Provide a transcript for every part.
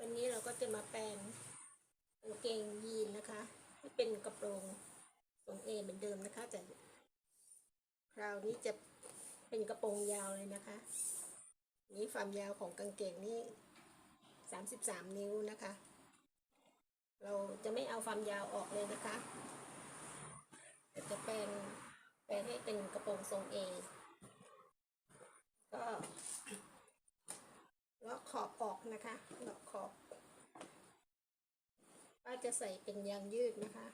วันนี้เราก็จะมาแปลงกางเกงยีนนะคะ ให้เป็นกระโปรงทรงเอเหมือนเดิมนะคะ แต่คราวนี้จะเป็นกระโปรงยาวเลยนะคะ นี่ความยาวของกางเกงนี่สามสิบสามนิ้วนะคะ เราจะไม่เอาความยาวออกเลยนะคะแต่จะแปลงแปลงให้เป็นกระโปรงทรงเอก็ เลาะขอบออกนะคะเลาะขอบป้าจะใส่เป็นยางยืดนะคะ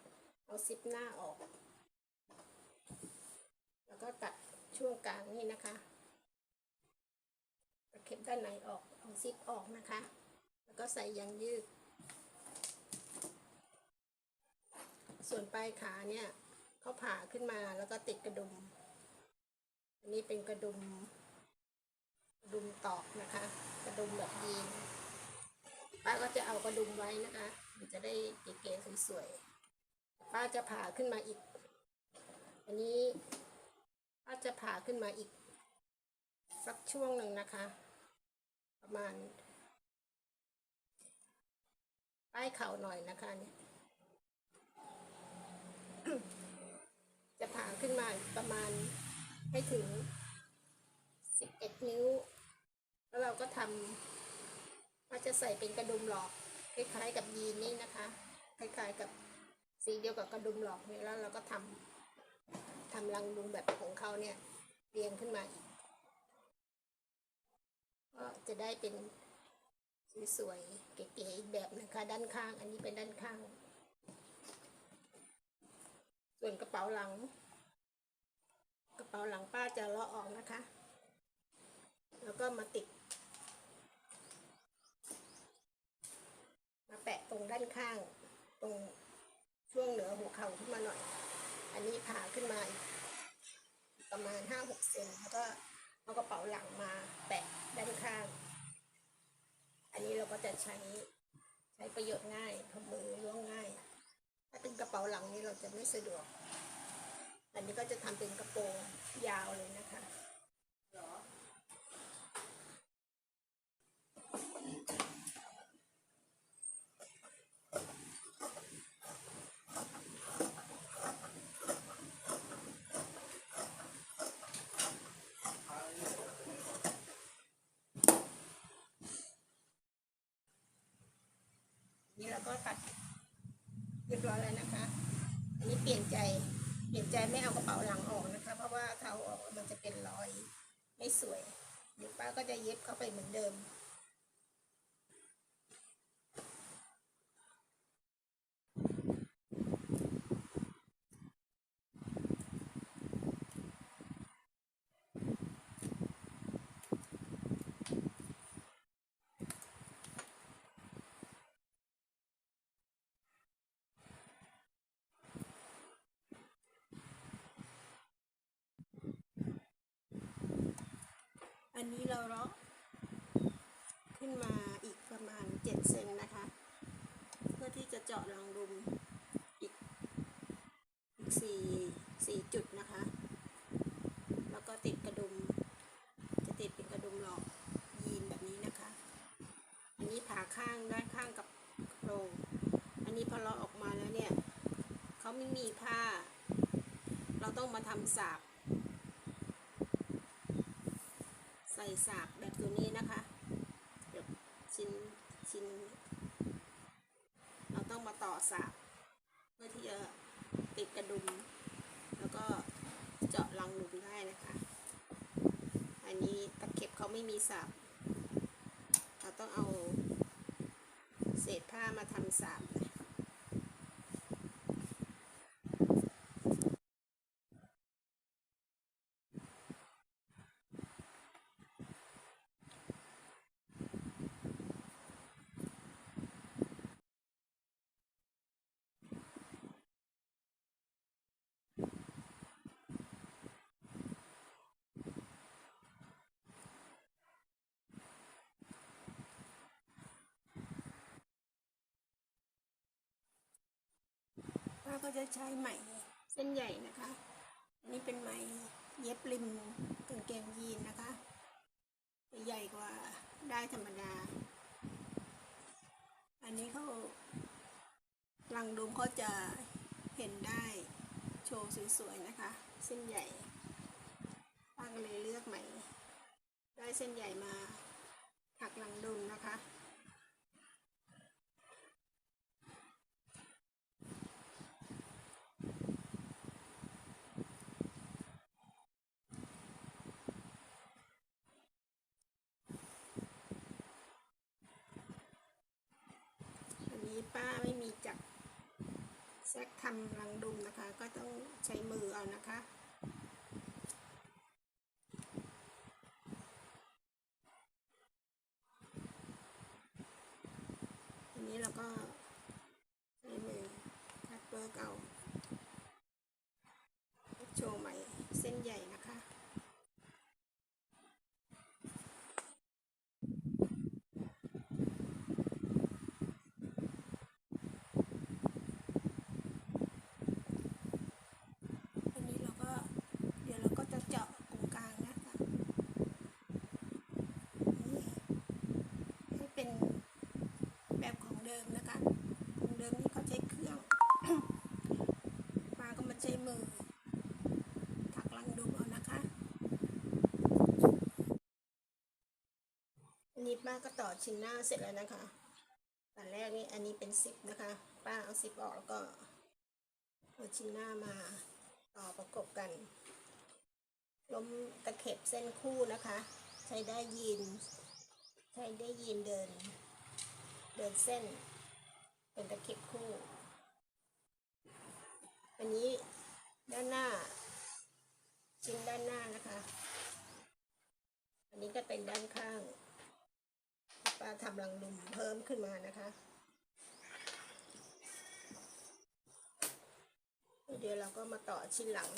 เอาซิปหน้าออก แล้วก็ตัดช่วงกลางนี่นะคะตะเข็บด้านในออกเอาซิปออกนะคะ แล้วก็ใส่ยางยืด ส่วนปลายขาเนี่ยเขาผ่าขึ้นมาแล้วก็ติดกระดุม อันนี้เป็นกระดุม กระดุมตอกนะคะ กระดุมแบบยีนป้าก็จะเอากระดุมไว้นะคะมันจะได้เก๋ๆสวยๆป้าจะผ่าขึ้นมาอีก อันนี้ป้าจะผ่าขึ้นมาอีก สักช่วงหนึ่งนะคะ ประมาณใต้เข่าหน่อยนะคะเนี่ยจะผ่าขึ้นมาประมาณให้ถึงสิบเอ็ดนิ้ว แล้วเราก็ทำว่าจะใส่เป็นกระดุมหลอกคล้ายๆกับยีนนี่นะคะ คล้ายๆกับสีเดียวกับกระดุมหลอกเนี่ยแล้วเราก็ทำทำรังดุงแบบของเขาเนี่ยเรียงขึ้นมาอีกก็จะได้เป็นสวยๆเก๋ๆอีกแบบนะคะ ด้านข้าง อันนี้เป็นด้านข้าง ส่วนกระเป๋าหลัง กระเป๋าหลังป้าจะเลาะออกนะคะ แล้วก็มาติด มาแปะตรงด้านข้าง ตรงช่วงเหนือหัวเข่าขึ้นมาหน่อย อันนี้ผ่าขึ้นมาประมาณห้าหกเซนแล้วก็เอากระเป๋าหลังมาแปะด้านข้าง อันนี้เราก็จะใช้ใช้ประโยชน์ง่ายทำมือล้วงง่าย ถ้าเป็นกระเป๋าหลังนี้เราจะไม่สะดวก อันนี้ก็จะทำเป็นกระโปรงยาวเลยนะคะ นี่เราก็ตัดเรียบร้อยแล้วนะคะ อันนี้เปลี่ยนใจ เปลี่ยนใจไม่เอากระเป๋าหลังออกนะคะ เพราะว่าเขาออกมันจะเป็นรอย ไม่สวยเดี๋ยวป้าก็จะเย็บเข้าไปเหมือนเดิม อันนี้เราเลาะขึ้นมาอีกประมาณเจ็ดเซนนะคะ เพื่อที่จะเจาะรังรุมอีกอีกสี่สี่จุดนะคะ แล้วก็ติดกระดุม จะติดเป็นกระดุมหลอกยีนแบบนี้นะคะ อันนี้ผ่าข้างด้านข้างกับโปรงอันนี้พอเราออกมาแล้วเนี่ยเขาไม่มีผ้า เราต้องมาทำสาก ใส่สากแบบตัวนี้นะคะ เดี๋ยวชิ้นชิ้น เราต้องมาต่อสากเพื่อที่จะติดกระดุม แล้วก็เจาะรังหลุมได้นะคะ อันนี้ตะเข็บเขาไม่มีสากเราต้องเอาเศษผ้ามาทำสากนะ ป้าก็จะใช้ไหมเส้นใหญ่นะคะ อันนี้เป็นไหมเย็บริมกางเกงยีนนะคะ ใหญ่กว่าได้ธรรมดา อันนี้เขารังดุมเขาจะเห็นได้โชว์สวยๆนะคะ เส้นใหญ่ป้าก็เลยเลือกใหมได้เส้นใหญ่มาถักรังดุมนะคะ ป้าไม่มีจับแซกทำรังดุมนะคะ ก็ต้องใช้มือเอานะคะ อันนี้เราก็ใช้มือคัดเบิร์กเอาโชว์ใหม่เส้นใหญ่นะคะ อันนี้เราก็เดี๋ยวเราก็จะเจาะตรงกลางนะคะนี่ให้เป็นแบบของเดิมนะคะ ของเดิมนี่เขาใช้เครื่อง มาก็มาใช้มือ ถักลังดูเอานะคะ มีป้าก็ต่อชิ้นหน้าเสร็จแล้วนะคะตอนแรกนี่อันนี้เป็นซิปนะคะ ป้าเอาซิปออกแล้วก็เอาชิ้นหน้ามาต่อประกบกัน ล้มตะเข็บเส้นคู่นะคะ ใช้ได้ยีน ใช้ได้ยีนเดิน เดินเส้น เป็นตะเข็บคู่ อันนี้ด้านหน้า ชิ้นด้านหน้านะคะ อันนี้ก็เป็นด้านข้าง ป้าทำรังดุมเพิ่มขึ้นมานะคะ เดี๋ยวเราก็มาต่อชิ้นหลัง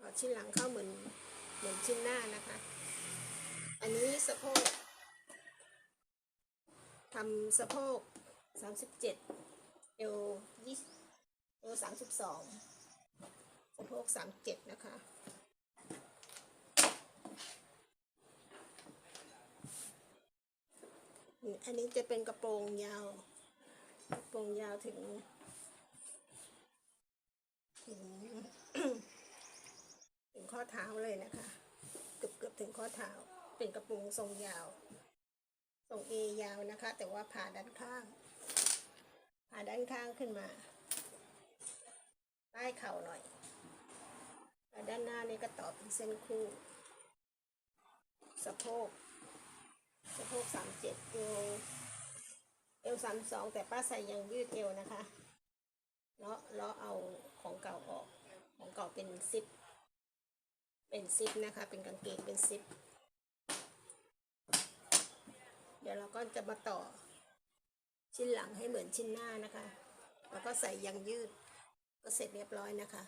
ต่อชิ้นหลังเข้าเหมือนเหมือนชิ้นหน้านะคะ อันนี้สะโพกทำสะโพกสามสิบเจ็ดเอวยี่เอวสามสิบสองสะโพกสามเจ็ดนะคะ อันนี้จะเป็นกระโปรงยาว กระโปรงยาวถึง ถึงถึงข้อเท้าเลยนะคะ เกือบเกือบถึงข้อเท้า เป็นกระโปรงทรงยาว ทรงเอยาวนะคะ แต่ว่าผ่าด้านข้าง ผ่าด้านข้างขึ้นมา ใต้เข่าหน่อยแล้วด้านหน้านี่ก็ต่อเป็นเส้นคู่ สะโพก สะโพกสามเจ็ดเอวเอวสามสองแต่ป้าใส่ยังยืดเอวนะคะเลาะเลาะเอาของเก่าออก ของเก่าเป็นซิป เป็นซิปนะคะ เป็นกางเกงเป็นซิป เดี๋ยวเราก็จะมาต่อชิ้นหลังให้เหมือนชิ้นหน้านะคะ แล้วก็ใส่ยางยืด ก็เสร็จเรียบร้อยนะคะ